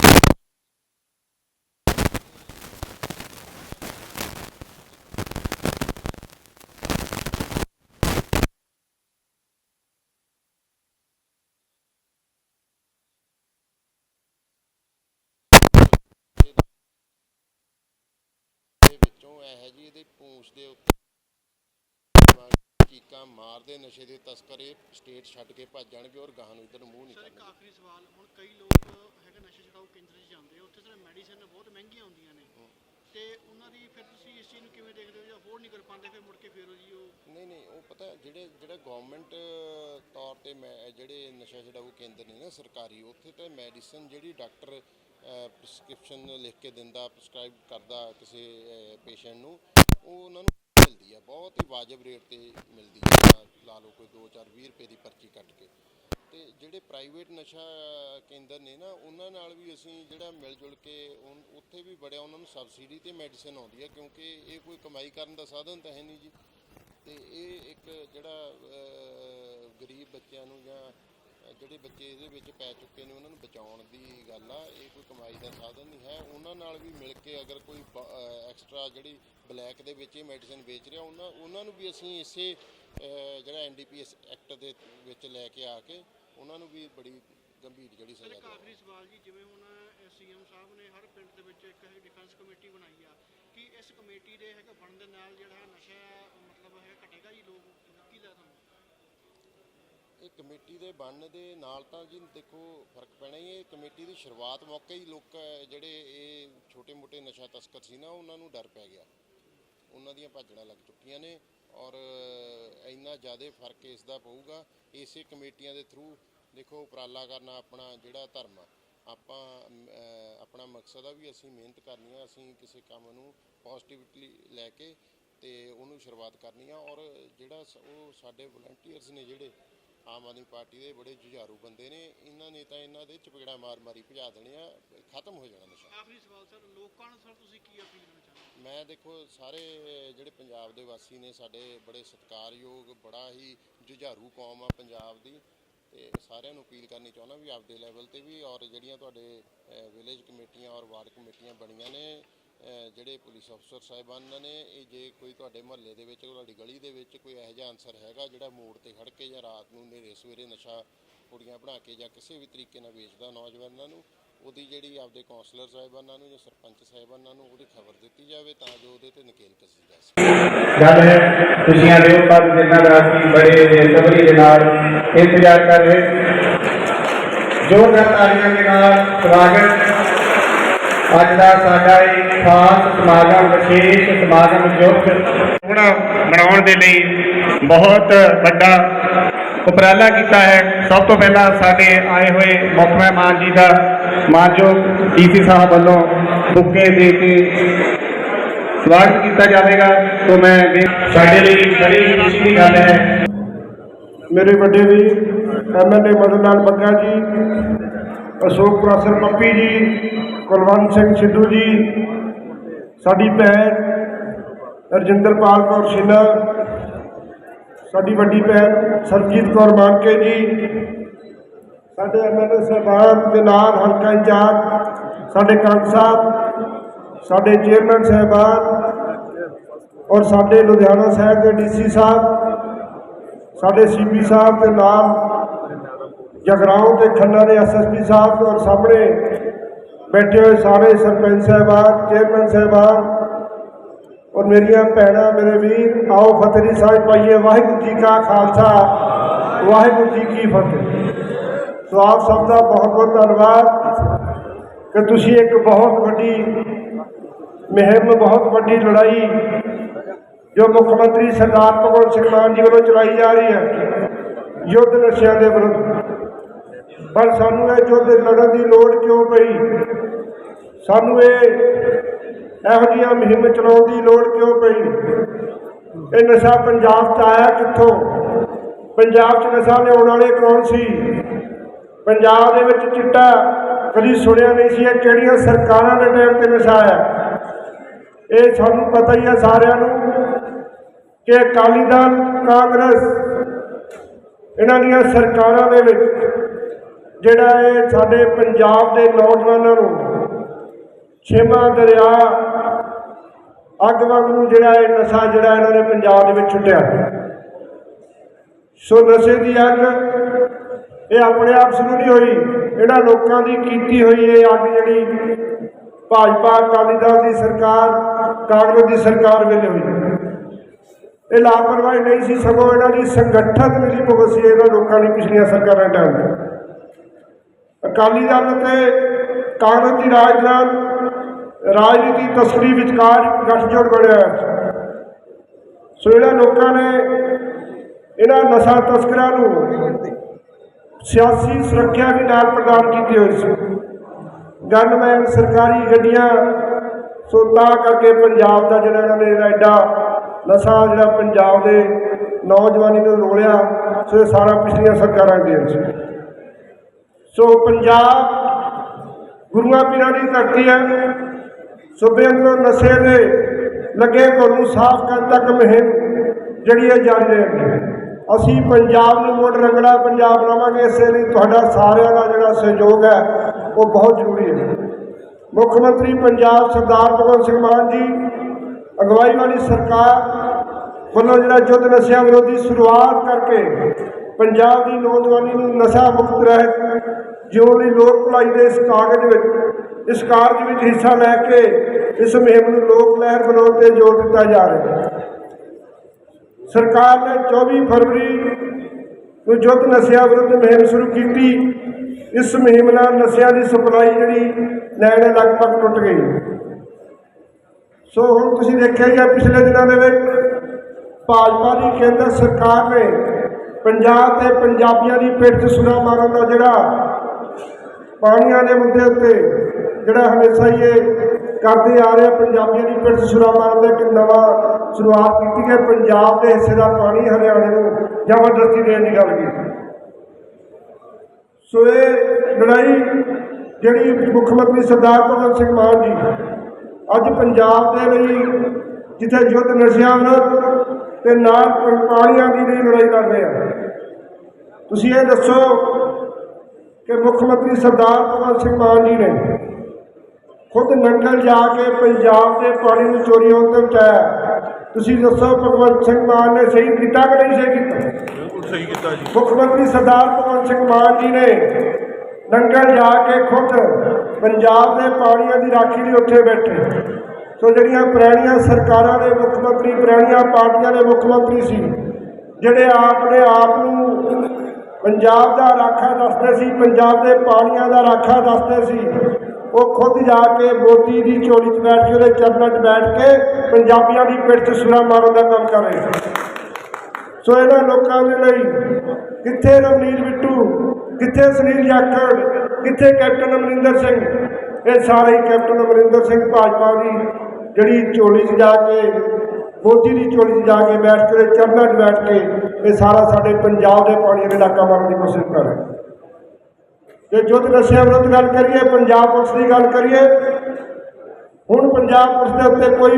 ਵਿੱਚੋਂ ਇਹ ਜੀ ਇਹਦੇ ਪੂੰਛ ਦੇ ਉੱਤੇ ਚੀਕਾਂ ਮਾਰਦੇ ਨਸ਼ੇ ਦੇ ਤਸਕਰ ਸਟੇਟ ਛੱਡ ਕੇ ਭੱਜ ਜਾਣਗੇ ਔਰ ਗਾਹਾਂ ਨੂੰ ਇੱਧਰ ਮੂੰਹ ਨਹੀਂ ਸਰ ਕਰਨਗੇ। ਆਖਰੀ ਸਵਾਲ ਹੁਣ ਕਈ ਲੋਕ ਹੈਗਾ ਨਸ਼ਾ ਛਡਾਊ ਕੇਂਦਰ 'ਚ ਜਾਂਦੇ ਉੱਥੇ ਸਰ ਮੈਡੀਸਿਨ ਬਹੁਤ ਮਹਿੰਗੀਆਂ ਹੁੰਦੀਆਂ ਨੇ। ਤੇ ਉਹਨਾਂ ਦੀ ਫਿਰ ਤੁਸੀਂ ਇਸ ਚੀਜ਼ ਨੂੰ ਕਿਵੇਂ ਦੇਖਦੇ ਹੋ ਜਾਂ ਅਫੋਰਡ ਨਹੀਂ ਕਰ ਪਾਉਂਦੇ ਫਿਰ ਮੁੜ ਕੇ ਫਿਰ ਉਹ ਜੀ ਉਹ ਨਹੀਂ ਨਹੀਂ ਉਹ ਪਤਾ ਜਿਹੜੇ ਜਿਹੜਾ ਗਵਰਨਮੈਂਟ ਤੌਰ ਤੇ ਮੈਂ ਜਿਹੜੇ ਨਸ਼ਾ ਛਡਾਊ ਕੇਂਦਰ ਨੇ ਨਾ ਸਰਕਾਰੀ ਉੱਥੇ ਤਾਂ ਮੈਡੀਸਨ ਜਿਹੜੀ ਡਾਕਟਰ ਪ੍ਰਸਕ੍ਰਿਪਸ਼ਨ ਲਿਖ ਕੇ ਦਿੰਦਾ ਪ੍ਰਸਕ੍ਰਾਈਬ ਕਰਦਾ ਕਿਸੇ ਪੇਸ਼ੈਂਟ ਨੂੰ, ਉਹ ਉਹਨਾਂ ਨੂੰ ਮਿਲਦੀ ਹੈ ਬਹੁਤ ਹੀ ਵਾਜਬ ਰੇਟ ਤੇ ਮਿਲਦੀ ਹੈ ਲਾ ਲਓ ਕੋਈ 2-4 20 ਰੁਪਏ ਦੀ ਪਰਚੀ ਕੱਟ ਕੇ। ਤੇ ਜਿਹੜੇ ਪ੍ਰਾਈਵੇਟ ਨਸ਼ਾ ਕੇਂਦਰ ਨੇ ਨਾ, ਉਹਨਾਂ ਨਾਲ ਵੀ ਅਸੀਂ ਜਿਹੜਾ ਮਿਲ ਜੁਲ ਕੇ ਉਨ- ਉੱਥੇ ਵੀ ਬੜਿਆ ਉਹਨਾਂ ਨੂੰ ਸਬਸਿਡੀ ਤੇ ਮੈਡੀਸਨ ਆਉਂਦੀ ਹੈ ਕਿਉਂਕਿ ਇਹ ਕੋਈ ਕਮਾਈ ਕਰਨ ਦਾ ਸਾਧਨ ਤਾਂ ਹੈ ਨਹੀਂ ਜੀ। ਤੇ ਇਹ ਇੱਕ ਜਿਹੜਾ ਗਰੀਬ ਬੱਚਿਆਂ ਨੂੰ ਜਾਂ ਜਿਹੜੇ ਬੱਚੇ ਇਹਦੇ ਵਿੱਚ ਪੈ ਚੁੱਕੇ ਨੇ ਉਹਨਾਂ ਨੂੰ ਬਚਾਉਣ ਦੀ ਗੱਲ ਆ ਇਹ ਕੋਈ ਕਮਾਈ ਦਾ ਸਾਧਨ ਨਹੀਂ ਹੈ। ਉਹਨਾਂ ਨਾਲ ਵੀ ਮਿਲ ਕੇ ਅਗਰ ਕੋਈ ਐਕਸਟਰਾ ਜਿਹੜੀ ਬਲੈਕ ਦੇ ਵਿੱਚ ਇਹ ਮੈਡੀਸਨ ਵੇਚ ਰਿਹਾ ਉਹਨਾਂ ਉਹਨਾਂ ਨੂੰ ਵੀ ਅਸੀਂ ਇਸੇ ਜਿਹੜਾ ਐਨਡੀਪੀਐਸ ਐਕਟ ਦੇ ਵਿੱਚ ਲੈ ਕੇ ਆ ਕੇ ਉਹਨਾਂ ਨੂੰ ਵੀ ਬੜੀ ਗੰਭੀਰ ਜਿਹੜੀ ਸਜ਼ਾ ਦੇਵਾਂਗੇ ਆਖਰੀ ਸਵਾਲ ਜੀ ਜਿਵੇਂ ਹੁਣ ਸੀਐਮ ਸਾਹਿਬ ਨੇ ਹਰ ਪਿੰਡ ਦੇ ਵਿੱਚ ਇੱਕ ਡਿਫੈਂਸ ਕਮੇਟੀ ਬਣਾਈ ਆ ਕਿ ਇਸ ਕਮੇਟੀ ਦੇ ਹੈਗਾ ਬਣਨ ਦੇ ਨਾਲ ਜਿਹੜਾ ਨਸ਼ਾ ਮਤਲਬ ਹੈ ਘਟੇਗਾ ਜੀ ਲੋਕ ਕੀ ਲੱਗਦਾ ਤੁਹਾਨੂੰ ਇਹ ਕਮੇਟੀ ਦੇ ਬਣਨ ਦੇ ਨਾਲ ਤਾਂ ਜੀ ਦੇਖੋ ਫ਼ਰਕ ਪੈਣਾ ਹੀ ਹੈ। ਇਹ ਕਮੇਟੀ ਦੀ ਸ਼ੁਰੂਆਤ ਮੌਕੇ ਹੀ ਲੋਕ, ਜਿਹੜੇ ਇਹ ਛੋਟੇ-ਮੋਟੇ ਨਸ਼ਾ ਤਸਕਰ ਸੀ ਨਾ, ਉਹਨਾਂ ਨੂੰ ਡਰ ਪੈ ਗਿਆ। ਉਹਨਾਂ ਦੀਆਂ ਭਾਜੜਾਂ ਲੱਗ ਚੁੱਕੀਆਂ ਨੇ ਔਰ ਇੰਨਾ ਜ਼ਿਆਦਾ ਫ਼ਰਕ ਇਸ ਦਾ ਪਊਗਾ ਇਸੇ ਕਮੇਟੀਆਂ ਦੇ ਥਰੂ ਦੇਖੋ ਉਪਰਾਲਾ ਕਰਨਾ ਆਪਣਾ ਜਿਹੜਾ ਧਰਮ ਆ। ਆਪਾਂ ਆਪਣਾ ਮਕਸਦ ਆ ਵੀ ਅਸੀਂ ਮਿਹਨਤ ਕਰਨੀ ਆ, ਅਸੀਂ ਕਿਸੇ ਕੰਮ ਨੂੰ ਪੋਜ਼ਿਟਿਵਲੀ ਲੈ ਕੇ ਤੇ ਉਹਨੂੰ ਸ਼ੁਰੂਆਤ ਕਰਨੀ ਆ। ਔਰ ਜਿਹੜਾ ਸ- ਉਹ ਸਾਡੇ ਵਲੰਟੀਅਰਸ ਨੇ ਜਿਹੜੇ ਆਮ ਆਦਮੀ ਪਾਰਟੀ ਦੇ ਬੜੇ ਜੁਝਾਰੂ ਬੰਦੇ ਨੇ। ਇਹਨਾਂ ਨੇ ਤਾਂ ਇਹਨਾਂ ਦੇ ਚਪੇੜਾ ਮਾਰ ਮਾਰੀ ਭਜਾ ਦੇਣੇ ਆ ਖਤਮ ਹੋ ਜਾਣਾ ਨਸ਼ਾ। ਆਖਰੀ ਸਵਾਲ ਸਰ ਲੋਕਾਂ ਨੂੰ ਸਰ ਤੁਸੀਂ ਕੀ ਅਪੀਲ ਕਰਨਾ ਚਾਹੁੰਦੇ ਮੈਂ ਦੇਖੋ ਸਾਰੇ ਜਿਹੜੇ ਪੰਜਾਬ ਦੇ ਵਾਸੀ ਨੇ ਸਾਡੇ ਬੜੇ ਸਤਿਕਾਰਯੋਗ ਬੜਾ ਹੀ ਜੁਝਾਰੂ ਕੌਮ ਆ ਪੰਜਾਬ ਦੀ। ਤੇ ਸਾਰਿਆਂ ਨੂੰ ਅਪੀਲ ਕਰਨੀ ਚਾਹੁੰਦਾ ਵੀ ਆਪਦੇ ਲੈਵਲ ਤੇ ਵੀ ਔਰ ਜਿਹੜੀਆਂ ਤੁਹਾਡੇ ਵਿਲੇਜ ਕਮੇਟੀਆਂ ਔਰ ਵਾਰਡ ਕਮੇਟੀਆਂ ਬਣੀਆਂ ਨੇ ਜਿਹੜੇ ਪੁਲਿਸ ਅਫਸਰ ਸਾਹਿਬਾਨਾਂ ਨੇ, ਇਹ ਜੇ ਕੋਈ ਤੁਹਾਡੇ ਮੁਹੱਲੇ ਦੇ ਵਿੱਚ, ਤੁਹਾਡੀ ਗਲੀ ਦੇ ਵਿੱਚ ਕੋਈ ਇਹੋ ਜਿਹਾ ਅਨਸਰ ਹੈਗਾ ਜਿਹੜਾ ਮੋੜ ਤੇ ਖੜ ਕੇ ਜਾਂ ਰਾਤ ਨੂੰ ਨੇਰੇ ਸਵੇਰੇ ਨਸ਼ਾ ਪੁੜੀਆਂ ਬਣਾ ਕੇ ਜਾਂ ਕਿਸੇ ਵੀ ਤਰੀਕੇ ਨਾਲ ਵੇਚਦਾ ਨੌਜਵਾਨਾਂ ਨੂੰ, ਉਹਦੀ ਜਿਹੜੀ ਆਪਦੇ ਕਾਉਂਸਲਰ ਸਾਹਿਬਾਨਾਂ ਨੂੰ ਜਾਂ ਸਰਪੰਚ ਸਾਹਿਬਾਨਾਂ ਨੂੰ ਉਹਦੀ ਖਬਰ ਦਿੱਤੀ ਜਾਵੇ ਤਾਂ ਜੋ ਉਹਦੇ ਤੇ ਨਕੇਲ ਕੱਸੀ ਜਾ ਸਕੇ। ਗੱਲ ਹੈ ਖੁਸ਼ੀਆਂ ਦੇ ਉੱਪਰ ਜਿਨ੍ਹਾਂ ਦਾ ਅਸੀਂ ਬੜੇ ਬੇਸਬਰੀ ਦੇ ਨਾਲ ਇੰਤਜ਼ਾਰ ਕਰ ਰਹੇ ਜ਼ੋਰਦਾਰ ਤਾਲੀਆਂ ਦੇ ਨਾਲ ਸਵਾਗਤ ਅੱਜ ਦਾ ਸਾਡਾ ਇੱਕ ਖਾਸ ਸਮਾਗਮ ਵਿਸ਼ੇਸ਼ ਸਮਾਗਮ ਯੁੱਧ ਹੁਣ ਮਨਾਉਣ ਦੇ ਲਈ ਬਹੁਤ ਵੱਡਾ ਉਪਰਾਲਾ ਕੀਤਾ ਹੈ। ਸਭ ਤੋਂ ਪਹਿਲਾਂ ਸਾਡੇ ਆਏ ਹੋਏ ਮੁੱਖ ਮਹਿਮਾਨ ਜੀ ਦਾ ਮਾਨਯੋਗ ਡੀਸੀ ਸਾਹਿਬ ਵੱਲੋਂ ਬੁੱਕੇ ਦੇ ਕੇ ਸਵਾਗਤ ਕੀਤਾ ਜਾਵੇਗਾ। ਤੋਂ ਮੈਂ ਦੇ- ਸਾਡੇ ਲਈ ਬੜੀ ਖੁਸ਼ੀ ਦੀ ਗੱਲ ਹੈ। ਮੇਰੇ ਵੱਡੇ ਵੀ ਐਮਐਲਏ ਮਦਨ ਲਾਲ ਬੱਗਾ ਜੀ ਅਸ਼ੋਕ ਪ੍ਰਾਸਰ ਪੱਪੀ ਜੀ, ਕੁਲਵੰਤ ਸਿੰਘ ਸਿੱਧੂ ਜੀ, ਸਾਡੀ ਭੈਣ ਰਜਿੰਦਰਪਾਲ ਕੌਰ ਸ਼ਿਨਾ ਸਾਡੀ ਵੱਡੀ ਭੈਣ ਸਰਜੀਤ ਕੌਰ ਮਾਨਕੇ ਜੀ, ਸਾਡੇ ਐਮਐਲਏ ਸਾਹਿਬਾਨ ਦੇ ਨਾਲ ਹਲਕਾ ਇੰਚਾਰਜ, ਸਾਡੇ ਕੰਗ ਸਾਹਿਬ, ਸਾਡੇ ਚੇਅਰਮੈਨ ਸਾਹਿਬਾਨ ਔਰ ਸਾਡੇ ਲੁਧਿਆਣਾ ਸਾਹਿਬ ਦੇ ਡੀਸੀ ਸਾਹਿਬ, ਸਾਡੇ ਸੀਪੀ ਸਾਹਿਬ ਦੇ ਨਾਲ ਜਗਰਾਉਂ ਤੇ ਖੰਨਾ ਦੇ ਐਸਐਸਪੀ ਸਾਹਿਬ ਔਰ ਸਾਹਮਣੇ ਬੈਠੇ ਹੋਏ ਸਾਰੇ ਸਰਪੰਚ ਸਾਹਿਬਾਨ, ਚੇਅਰਮੈਨ ਸਾਹਿਬਾਨ ਔਰ ਮੇਰੀਆਂ ਭੈਣਾਂ, ਮੇਰੇ ਵੀਰ, ਆਓ ਫਤਿਹ ਦੀ ਸਾਹਿਬ ਪਾਈਏ, ਵਾਹਿਗੁਰੂ ਜੀ ਕਾ ਖਾਲਸਾ, ਵਾਹਿਗੁਰੂ ਜੀ ਕੀ ਫਤਿਹ। ਸੋ ਆਪ ਸਭ ਦਾ ਬਹੁਤ ਬਹੁਤ ਧੰਨਵਾਦ ਕਿ ਤੁਸੀਂ ਇੱਕ ਬਹੁਤ ਵੱਡੀ ਮੁਹਿੰਮ, ਬਹੁਤ ਵੱਡੀ ਲੜਾਈ ਜੋ ਮੁੱਖ ਮੰਤਰੀ ਸਰਦਾਰ ਭਗਵੰਤ ਸਿੰਘ ਮਾਨ ਜੀ ਵੱਲੋਂ ਚਲਾਈ ਜਾ ਰਹੀ ਹੈ, ਯੁੱਧ ਨਸ਼ਿਆਂ ਦੇ ਵਿਰੁੱਧ। ਪਰ ਸਾਨੂੰ ਇਹ ਯੁੱਧ ਲੜਨ ਦੀ ਲੋੜ ਕਿਉਂ ਪਈ? ਸਾਨੂੰ ਇਹ ਇਹੋ ਜਿਹੀਆਂ ਮੁਹਿੰਮ ਚਲਾਉਣ ਦੀ ਲੋੜ ਕਿਉਂ ਪਈ? ਇਹ ਨਸ਼ਾ ਪੰਜਾਬ 'ਚ ਆਇਆ ਕਿੱਥੋਂ? ਪੰਜਾਬ 'ਚ ਨਸ਼ਾ ਲਿਆਉਣ ਵਾਲੇ ਕੌਣ ਸੀ? ਪੰਜਾਬ ਦੇ ਵਿੱਚ ਚਿੱਟਾ ਕਦੀ ਸੁਣਿਆ ਨਹੀਂ ਸੀ ਇਹ ਕਿਹੜੀਆਂ ਸਰਕਾਰਾਂ ਦੇ ਟਾਈਮ ਤੇ ਨਸ਼ਾ ਆਇਆ। ਇਹ ਸਾਨੂੰ ਪਤਾ ਹੀ ਹੈ ਸਾਰਿਆਂ ਨੂੰ ਕਿ ਅਕਾਲੀ ਦਲ, ਕਾਂਗਰਸ, ਇਹਨਾਂ ਦੀਆਂ ਸਰਕਾਰਾਂ ਦੇ ਵਿੱਚ ਜਿਹੜਾ ਇਹ ਸਾਡੇ ਪੰਜਾਬ ਦੇ ਨੌਜਵਾਨਾਂ ਨੂੰ ਛੇਵਾਂ ਦਰਿਆ ਅੱਗ ਵਾਂਗ ਨੂੰ ਜਿਹੜਾ ਇਹ ਨਸ਼ਾ ਜਿਹੜਾ ਇਹਨਾਂ ਨੇ ਪੰਜਾਬ ਦੇ ਵਿੱਚ ਛੁੱਟਿਆ। ਸੋ ਨਸ਼ੇ ਦੀ ਅੱਗ ਇਹ ਆਪਣੇ ਆਪ ਸ਼ੁਰੂ ਨਹੀਂ ਹੋਈ, ਇਹਨਾਂ ਲੋਕਾਂ ਦੀ ਕੀਤੀ ਹੋਈ ਇਹ ਅੱਗ ਜਿਹੜੀ ਭਾਜਪਾ, ਅਕਾਲੀ ਦਲ ਦੀ ਸਰਕਾਰ, ਕਾਂਗਰਸ ਦੀ ਸਰਕਾਰ ਵੇਲੇ ਹੋਈ। ਇਹ ਲਾਪਰਵਾਹੀ ਨਹੀਂ ਸੀ, ਸਗੋਂ ਇਹਨਾਂ ਦੀ ਸੰਗਠਤ ਮਿਲੀ ਭੁਗਤ ਸੀ, ਇਹਨਾਂ ਲੋਕਾਂ ਦੀ ਪਿਛਲੀਆਂ ਸਰਕਾਰਾਂ ਟਾਈਮ। ਅਕਾਲੀ ਦਲ ਅਤੇ ਕਾਂਗਰਸ ਦੀ ਰਾਜ ਦੌਰਾਨ ਰਾਜਨੀਤੀ ਤਸਵਰੀ ਵਿਚਕਾਰ ਇੱਕ ਗੱਠਜੋੜ ਬਣਿਆ ਸੋ ਇਹਨਾਂ ਲੋਕਾਂ ਨੇ ਇਹਨਾਂ ਨਸ਼ਾ ਤਸਕਰਾਂ ਨੂੰ ਸਿਆਸੀ ਸੁਰੱਖਿਆ ਵੀ ਨਾਲ ਪ੍ਰਦਾਨ ਕੀਤੀ ਹੋਈ ਸੀ। ਗਨਮੈਨ ਸਰਕਾਰੀ ਗੱਡੀਆਂ, ਸੋ ਤਾਂ ਕਰਕੇ ਪੰਜਾਬ ਦਾ ਜਿਹੜਾ ਇਹਨਾਂ ਨੇ ਇਹਦਾ ਐਡਾ ਨਸ਼ਾ ਜਿਹੜਾ ਪੰਜਾਬ ਦੇ ਨੌਜਵਾਨੀ ਨੂੰ ਰੋਲਿਆ, ਸੋ ਇਹ ਸਾਰਾ ਪਿਛਲੀਆਂ ਸਰਕਾਰਾਂ ਦੇ ਦੇਣ ਸੀ। ਸੋ ਪੰਜਾਬ ਗੁਰੂਆਂ ਪੀਰਾਂ ਦੀ ਧਰਤੀ ਹੈ। ਸੂਬੇ ਅੰਦਰੋਂ ਨਸ਼ੇ ਦੇ ਲੱਗੇ ਘਰ ਸਾਫ਼ ਕਰਨ ਤੱਕ ਮੁਹਿੰਮ ਜਿਹੜੀ ਹੈ ਜਾਰੀ ਰਹੇਗੀ। ਅਸੀਂ ਪੰਜਾਬ ਨੂੰ ਮੁੜ ਰੰਗਲਾ ਪੰਜਾਬ ਬਣਾਵਾਂਗੇ ਇਸੇ ਲਈ ਤੁਹਾਡਾ ਸਾਰਿਆਂ ਦਾ ਜਿਹੜਾ ਸਹਿਯੋਗ ਹੈ, ਉਹ ਬਹੁਤ ਜ਼ਰੂਰੀ ਹੈ। ਮੁੱਖ ਮੰਤਰੀ ਪੰਜਾਬ ਸਰਦਾਰ ਭਗਵੰਤ ਸਿੰਘ ਮਾਨ ਜੀ, ਅਗਵਾਈ ਵਾਲੀ ਸਰਕਾਰ ਵੱਲੋਂ ਜਿਹੜਾ ਯੁੱਧ ਨਸ਼ਿਆਂ ਵਿਰੋਧੀ ਸ਼ੁਰੂਆਤ ਕਰਕੇ ਪੰਜਾਬ ਦੀ ਨੌਜਵਾਨੀ ਨੂੰ ਨਸ਼ਾ ਮੁਕਤ ਰਹਿ ਜਿਉਣ ਲਈ ਲੋਕ ਭਲਾਈ ਦੇ ਇਸ ਕਾਗਜ਼ ਵਿੱਚ, ਇਸ ਕਾਰਜ ਵਿੱਚ ਹਿੱਸਾ ਲੈ ਕੇ ਇਸ ਮੁਹਿੰਮ ਨੂੰ ਲੋਕ ਲਹਿਰ ਬਣਾਉਣ ਤੇ ਜ਼ੋਰ ਦਿੱਤਾ ਜਾ ਰਿਹਾ ਹੈ। ਸਰਕਾਰ ਨੇ 24 ਫਰਵਰੀ ਨੂੰ ਯੁੱਧ ਨਸ਼ਿਆਂ ਵਿਰੁੱਧ ਮੁਹਿੰਮ ਸ਼ੁਰੂ ਕੀਤੀ। ਇਸ ਮੁਹਿੰਮ ਨਾਲ ਨਸ਼ਿਆਂ ਦੀ ਸਪਲਾਈ ਜਿਹੜੀ ਲੈਣ ਲਗਭਗ ਟੁੱਟ ਗਈ। ਸੋ ਹੁਣ ਤੁਸੀਂ ਦੇਖਿਆ ਹੀ, ਪਿਛਲੇ ਦਿਨਾਂ ਦੇ ਵਿੱਚ ਭਾਜਪਾ ਦੀ ਕੇਂਦਰ ਸਰਕਾਰ ਨੇ ਪੰਜਾਬ ਤੇ ਪੰਜਾਬੀਆਂ ਦੀ ਪਿੱਠ 'ਚ ਸੁਰਾ ਮਾਰਨ ਦਾ ਜਿਹੜਾ ਪਾਣੀਆਂ ਦੇ ਮੁੱਦੇ ਉੱਤੇ ਜਿਹੜਾ ਹਮੇਸ਼ਾ ਹੀ ਇਹ ਕਰਦੇ ਆ ਰਹੇ ਪੰਜਾਬੀਆਂ ਦੀ ਪਿੱਠ 'ਚ ਛੁਰਾ ਮਾਰਨ ਦਾ ਇੱਕ ਨਵਾਂ ਸ਼ੁਰੂਆਤ ਕੀਤੀ ਹੈ। ਪੰਜਾਬ ਦੇ ਹਿੱਸੇ ਦਾ ਪਾਣੀ ਹਰਿਆਣੇ ਨੂੰ ਜ਼ਬਰਦਸਤੀ ਦੇਣ ਦੀ ਗੱਲ ਕੀਤੀ। ਸੋ ਇਹ ਲੜਾਈ ਜਿਹੜੀ ਮੁੱਖ ਮੰਤਰੀ ਸਰਦਾਰ ਭਗਵੰਤ ਸਿੰਘ ਮਾਨ ਜੀ ਅੱਜ ਪੰਜਾਬ ਦੇ ਲਈ ਜਿੱਥੇ ਯੁੱਧ ਨਸ਼ਿਆਂ ਵਿਰੁੱਧ ਤੇ ਨਾਲ ਪਾਣੀਆਂ ਦੀ ਲਈ ਲੜਾਈ ਲੜ ਰਹੇ ਆ। ਤੁਸੀਂ ਇਹ ਦੱਸੋ ਕਿ ਮੁੱਖ ਮੰਤਰੀ ਸਰਦਾਰ ਭਗਵੰਤ ਸਿੰਘ ਮਾਨ ਜੀ ਨੇ ਖੁਦ ਨੰਗਲ ਜਾ ਕੇ ਪੰਜਾਬ ਦੇ ਪਾਣੀ ਨੂੰ ਚੋਰੀ ਹੋਣ ਤੋਂ ਬਚਾਇਆ ਤੁਸੀਂ ਦੱਸੋ ਭਗਵੰਤ ਸਿੰਘ ਮਾਨ ਨੇ ਸਹੀ ਕੀਤਾ ਕਿ ਨਹੀਂ ਸਹੀ ਕੀਤਾ? ਬਿਲਕੁਲ ਸਹੀ ਕੀਤਾ ਜੀ। ਮੁੱਖ ਮੰਤਰੀ ਸਰਦਾਰ ਭਗਵੰਤ ਸਿੰਘ ਮਾਨ ਜੀ ਨੇ ਨੰਗਲ ਜਾ ਕੇ ਖੁਦ ਪੰਜਾਬ ਦੇ ਪਾਣੀਆਂ ਦੀ ਰਾਖੀ ਲਈ ਉੱਥੇ ਬੈਠੇ। ਸੋ ਜਿਹੜੀਆਂ ਪੁਰਾਣੀਆਂ ਸਰਕਾਰਾਂ ਦੇ ਮੁੱਖ ਮੰਤਰੀ, ਪੁਰਾਣੀਆਂ ਪਾਰਟੀਆਂ ਦੇ ਮੁੱਖ ਮੰਤਰੀ ਸੀ, ਜਿਹੜੇ ਆਪਣੇ ਆਪ ਨੂੰ ਪੰਜਾਬ ਦਾ ਰਾਖਾ ਦੱਸਦੇ ਸੀ, ਪੰਜਾਬ ਦੇ ਪਾਣੀਆਂ ਦਾ ਰਾਖਾ ਦੱਸਦੇ ਸੀ, ਉਹ ਖੁਦ ਜਾ ਕੇ ਮੋਦੀ ਦੀ ਝੋਲੀ 'ਚ ਬੈਠ ਕੇ, ਉਹਦੇ ਚਰਨਾਂ 'ਚ ਬੈਠ ਕੇ ਪੰਜਾਬੀਆਂ ਦੀ ਪਿੱਠ 'ਚ ਸੁਰਾ ਮਾਰਨ ਦਾ ਕੰਮ ਕਰ ਰਹੇ ਸੀ। ਸੋ ਇਹਨਾਂ ਲੋਕਾਂ ਦੇ ਲਈ ਕਿੱਥੇ ਰਵਨੀਤ ਬਿੱਟੂ, ਕਿੱਥੇ ਸੁਨੀਲ ਜਾਖੜ, ਕਿੱਥੇ ਕੈਪਟਨ ਅਮਰਿੰਦਰ ਸਿੰਘ, ਇਹ ਸਾਰੇ ਹੀ ਕੈਪਟਨ ਅਮਰਿੰਦਰ ਸਿੰਘ ਭਾਜਪਾ ਦੀ ਜਿਹੜੀ ਝੋਲੀ 'ਚ ਜਾ ਕੇ, ਮੋਦੀ ਦੀ ਝੋਲੀ 'ਚ ਜਾ ਕੇ ਬੈਠ ਕੇ ਚਰਨਾਂ 'ਚ ਬੈਠ ਕੇ, ਇਹ ਸਾਰਾ ਸਾਡੇ ਪੰਜਾਬ ਦੇ ਪਾਣੀ ਦੇ ਇਲਾਕਾ ਮਾਰਨ ਦੀ ਕੋਸ਼ਿਸ਼ ਕਰ ਰਹੇ ਤੇ ਜੁੱਧ ਨਸ਼ਿਆਂ ਵਿਰੁੱਧ ਗੱਲ ਕਰੀਏ, ਪੰਜਾਬ ਪੁਲਿਸ ਦੀ ਗੱਲ ਕਰੀਏ, ਹੁਣ ਪੰਜਾਬ ਪੁਲਿਸ ਦੇ ਉੱਤੇ ਕੋਈ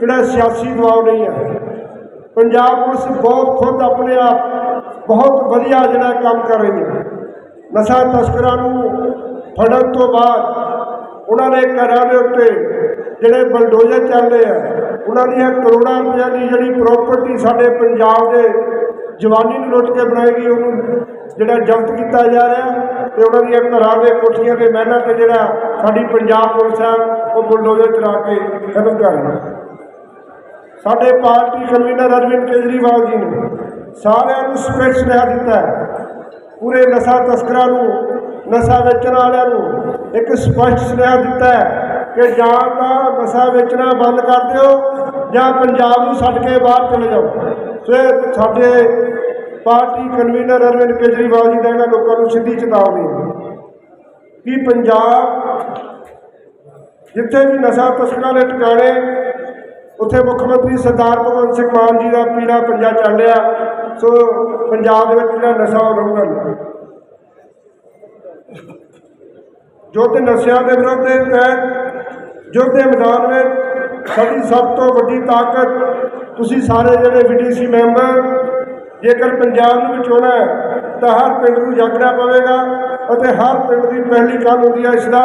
ਜਿਹੜਾ ਸਿਆਸੀ ਦਬਾਅ ਨਹੀਂ ਹੈ। ਪੰਜਾਬ ਪੁਲਿਸ ਬਹੁਤ ਖੁਦ ਆਪਣੇ ਆਪ ਬਹੁਤ ਵਧੀਆ ਜਿਹੜਾ ਕੰਮ ਕਰ ਰਹੀ ਹੈ। ਨਸ਼ਾ ਤਸਕਰਾਂ ਨੂੰ ਫੜਨ ਤੋਂ ਬਾਅਦ, ਉਹਨਾਂ ਨੇ ਘਰਾਂ ਦੇ ਉੱਤੇ ਜਿਹੜੇ ਬਲਡੋਜ਼ਰ ਚੱਲਦੇ ਆ, ਉਹਨਾਂ ਦੀਆਂ ਕਰੋੜਾਂ ਰੁਪਈਆ ਦੀ ਜਿਹੜੀ ਪ੍ਰਾਪਰਟੀ ਸਾਡੇ ਪੰਜਾਬ ਦੇ ਜਵਾਨੀ ਨੂੰ ਲੁੱਟ ਕੇ ਬਣਾਏਗੀ ਉਹਨੂੰ ਜਿਹੜਾ ਜ਼ਬਤ ਕੀਤਾ ਜਾ ਰਿਹਾ ਤੇ ਉਹਨਾਂ ਦੀਆਂ ਘਰਾਂ ਦੇ ਕੋਠੀਆਂ 'ਤੇ ਮਹਿਲਾਂ ਤੇ ਜਿਹੜਾ ਸਾਡੀ ਪੰਜਾਬ ਪੁਲਿਸ ਆ, ਉਹ ਬੁਲਡੋਜ਼ਰ ਚਲਾ ਕੇ ਖਤਮ ਕਰ ਰਹੀ ਸਾਡੇ ਪਾਰਟੀ ਕਨਵੀਨਰ ਅਰਵਿੰਦ ਕੇਜਰੀਵਾਲ ਜੀ ਨੇ ਸਾਰਿਆਂ ਨੂੰ ਸਪੈਸ਼ਲ ਸੁਨੇਹਾ ਦਿੱਤਾ ਪੂਰੇ ਨਸ਼ਾ ਤਸਕਰਾਂ ਨੂੰ, ਨਸ਼ਾ ਵੇਚਣ ਵਾਲਿਆਂ ਨੂੰ ਇੱਕ ਸਪਸ਼ਟ ਸੁਨੇਹਾ ਦਿੱਤਾ ਹੈ ਕਿ ਜਾਂ ਤਾਂ ਨਸ਼ਾ ਵੇਚਣਾ ਬੰਦ ਕਰ ਦਿਓ ਜਾਂ ਪੰਜਾਬ ਨੂੰ ਛੱਡ ਕੇ ਬਾਹਰ ਚਲੇ ਜਾਓ ਸੋ ਸਾਡੇ ਪਾਰਟੀ ਕਨਵੀਨਰ ਅਰਵਿੰਦ ਕੇਜਰੀਵਾਲ ਜੀ ਦਾ ਇਹਨਾਂ ਲੋਕਾਂ ਨੂੰ ਸਿੱਧੀ ਚੇਤਾਵਨੀ ਕਿ ਪੰਜਾਬ ਜਿੱਥੇ ਵੀ ਨਸ਼ਾ ਤਸਕਰਾਂ ਦੇ ਟਿਕਾਣੇ, ਉੱਥੇ ਮੁੱਖ ਮੰਤਰੀ ਸਰਦਾਰ ਭਗਵੰਤ ਸਿੰਘ ਮਾਨ ਜੀ ਦਾ ਪੀੜਾ ਪੰਜਾ ਚੱਲ ਰਿਹਾ, ਸੋ ਪੰਜਾਬ ਦੇ ਵਿੱਚ ਜਿਹੜਾ ਨਸ਼ਾ ਉਹ ਰਹੂਗਾ ਨਹੀਂ। ਯੁੱਧ ਨਸ਼ਿਆਂ ਦੇ ਵਿਰੁੱਧ ਤਹਿਤ ਯੁੱਧ ਦੇ ਮੈਦਾਨ ਵਿੱਚ ਸਾਡੀ ਸਭ ਤੋਂ ਵੱਡੀ ਤਾਕਤ ਤੁਸੀਂ ਸਾਰੇ ਜਿਹੜੇ ਵੀਡੀਸੀ ਮੈਂਬਰ, ਜੇਕਰ ਪੰਜਾਬ ਨੂੰ ਬਚਾਉਣਾ ਹੈ, ਤਾਂ ਹਰ ਪਿੰਡ ਨੂੰ ਜਾਗਣਾ ਪਵੇਗਾ ਅਤੇ ਹਰ ਪਿੰਡ ਦੀ ਪਹਿਲੀ ਗੱਲ ਹੁੰਦੀ ਹੈ ਇਸ ਦਾ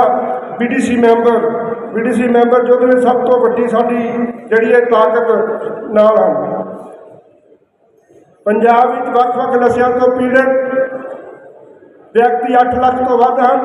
ਬੀਡੀਸੀ ਮੈਂਬਰ। ਬੀਡੀਸੀ ਮੈਂਬਰ ਜੋ ਵਿੱਚ ਸਭ ਤੋਂ ਵੱਡੀ ਸਾਡੀ ਜਿਹੜੀ ਹੈ ਤਾਕਤ ਨਾਲ ਹਨ। ਪੰਜਾਬ ਵਿੱਚ ਵੱਖ-ਵੱਖ ਨਸ਼ਿਆਂ ਤੋਂ ਪੀੜਤ ਵਿਅਕਤੀ 8 ਲੱਖ ਤੋਂ ਵੱਧ ਹਨ।